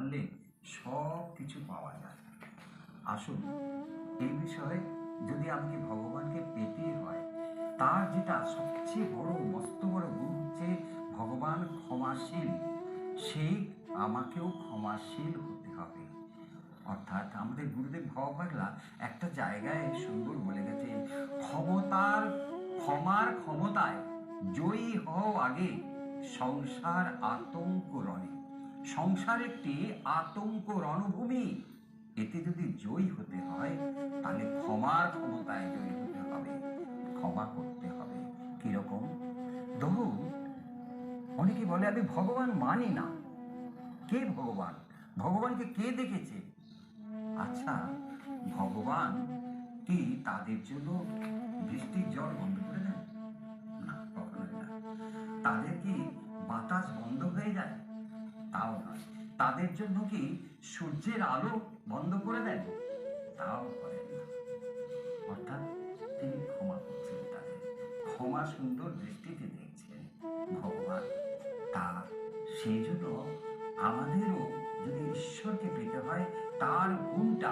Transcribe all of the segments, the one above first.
পারলে সব কিছু পাওয়া যায়। আসুন, এই বিষয়ে যদি আমাকে ভগবানকে পেতে হয়, তার যেটা সবচেয়ে বড়, মস্ত বড় গুণ হচ্ছে ভগবান ক্ষমাশীল সেই আমাকেও ক্ষমাশীল হতে হবে। অর্থাৎ আমাদের গুরুদেব পাগলা একটা জায়গায় সুন্দর বলে গেছে, ক্ষমতার, ক্ষমার ক্ষমতায় জয়ী হও আগে, সংসার আতঙ্ক রণে সংসার একটি আতঙ্ক রণভূমি এতে যদি জয়ী হতে হয়, তাহলে ক্ষমার ক্ষমতায় জয়ী হতে হবে। ক্ষমা করতে হবে। কীরকম ধরুন, অনেকে বলে, আমি ভগবান মানি না। কে ভগবান? ভগবানকে কে দেখেছে? আচ্ছা ভগবান কি তাদের জন্য বৃষ্টির জল বন্ধ করে দেন? না না। তাদের কি বাতাস বন্ধ হয়ে যায়? তাও নয়। তাদের জন্য কি সূর্যের আলো বন্ধ করে দেন? তাও করেন না। অর্থাৎ তিনি ক্ষমা করছেন তাদের। ক্ষমা সুন্দর দৃষ্টিতে দেখছেন ভগবান। তা সেই জন্য আমাদেরও যদি ঈশ্বরকে পেতে হয়, তার গুণটা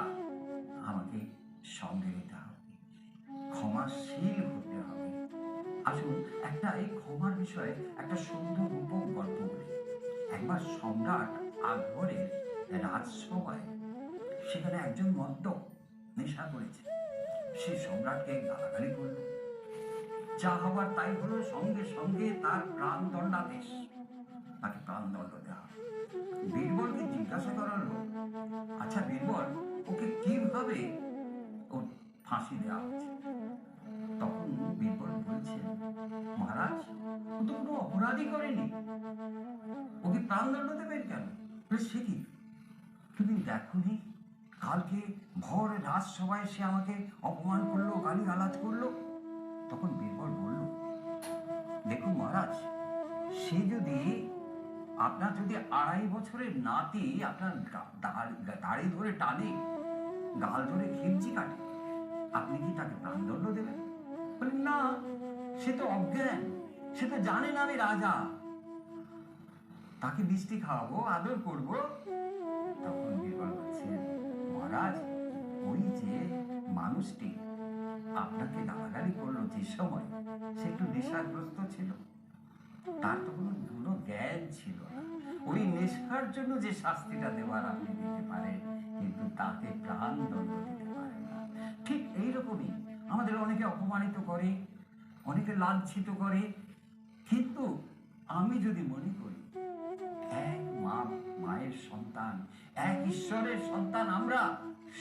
আমাকে সঙ্গে নিতে হবে। ক্ষমাশীল হতে হবে। আসুন একটা এই ক্ষমার বিষয়ে একটা সুন্দর রূপক গল্প বলি। একবার সম্রাট আকবরের রাজসভায় সেখানে একজন মদ্য নেশা করেছে। সে সম্রাটকে গালাগালি করল। যা হবার তাই হলো, সঙ্গে সঙ্গে তার প্রাণ দণ্ডাদেশ তাকে প্রাণ দণ্ড দেওয়া। বীরবলকে জিজ্ঞাসা করা হলো আচ্ছা বীরবল, ওকে কীভাবে ওর ফাঁসি দেওয়া হচ্ছে? তখন বীরবল বলছে, মহারাজ, ও তো কোনো অপরাধী করেনি। ওকে প্রাণদণ্ড দেবেন কেন? সে কি? তুমি দেখনি কালকে ভর রাজসভায় সে আমাকে অপমান করল গালি গালাজ করল? তখন বীরবল বলল, দেখুন মহারাজ, সে যদি আপনার যদি আড়াই বছরের নাতি আপনার দাড়ি- ধরে টানে, গাল ধরে খিমচি কাটে, আপনি কি তাকে প্রাণদণ্ড দেবেন? বলেন না, সে তো অজ্ঞান, সে তো জানে না আমি রাজা। তাকে মিষ্টি খাওয়াবো, আদর করব। তখন বীরবল বলছেন মহারাজ, ওই যে মানুষটি আপনাকে গালাগালি করল যে সময়, সে একটু নেশাগ্রস্ত ছিল। তার তো কোনো কোনো জ্ঞান ছিল ওই নেশার জন্য যে শাস্তিটা দেওয়ার আপনি দিতে পারেন, কিন্তু তাকে প্রাণ দণ্ড দিতে পারেন না। ঠিক এইরকমই আমাদের অনেকে অপমানিত করে, অনেকে লাঞ্ছিত করে। কিন্তু আমি যদি মনে করি এক মা, মায়ের সন্তান, এক ঈশ্বরের সন্তান আমরা।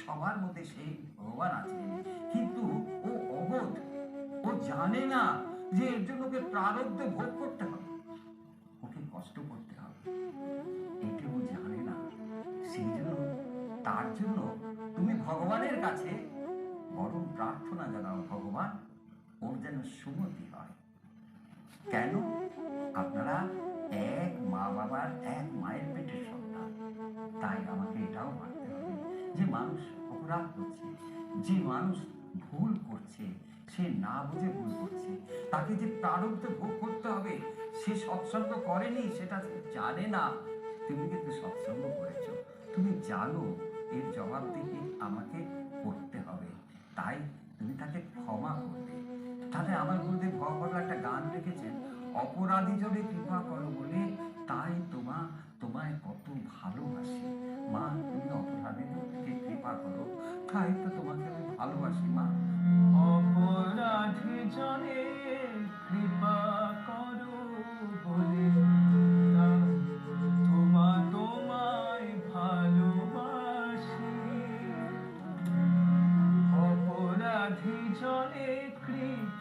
সবার মধ্যে সেই ভগবান আছে। কিন্তু ও অবোধ, ও জানে না যে এর জন্য ওকে ভোগ করতে হবে। ওকে কষ্ট করতে হবে। এটা ও জানে না। সেই জন্য, তার জন্য তুমি ভগবানের কাছে বরং প্রার্থনা জানাও, ভগবান ওর যেন সুমতি হয়। কেন? আপনারা এক মা বাবার এক মায়ের পেটের সন্তান। তাই আমাকে এটাও মানতে হবে যে মানুষ অপরাধ করছে, যে মানুষ ভুল করছে, সে না বুঝে ভুল করছে, তাকে যে প্রারব্ধ ভোগ করতে হবে, সে সৎসঙ্গ করেনি, সেটা জানে না। তুমি কিন্তু সৎসঙ্গ করেছ। তুমি জানো, এর জবাব জবাবদিহি আমাকে তাহলে আমার গুরুদেব ভগবান একটা গান লিখেছেন অপরাধী জনে কৃপা করো বলে, তাই তোমা, তোমায় কত ভালোবাসি। মা, তুমি অপরাধীদেরকে কৃপা করো, তাই তো তোমাকে আমি ভালোবাসি, মা। অপরাধী জনে কৃপা করো বলে, তোমা, তোমায় ভালোবাসি। অপরাধী জনে কৃপা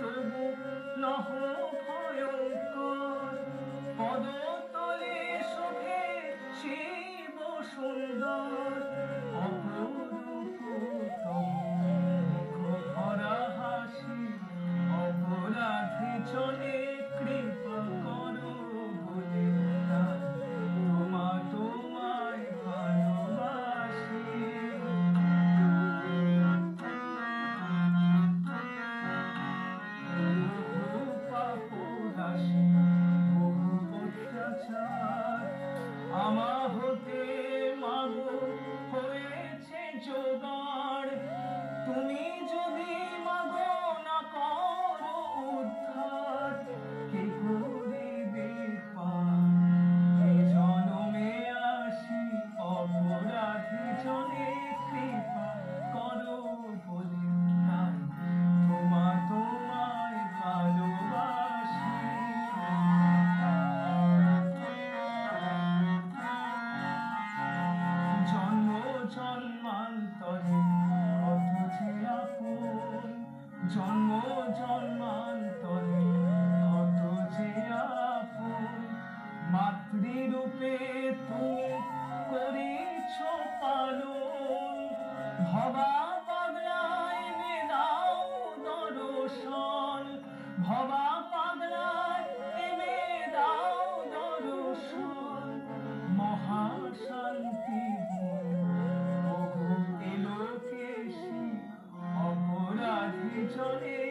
তবু নহ ভবা পাগলায় এনে দাও দর্শন মহাশান্তি অপরাধী চলে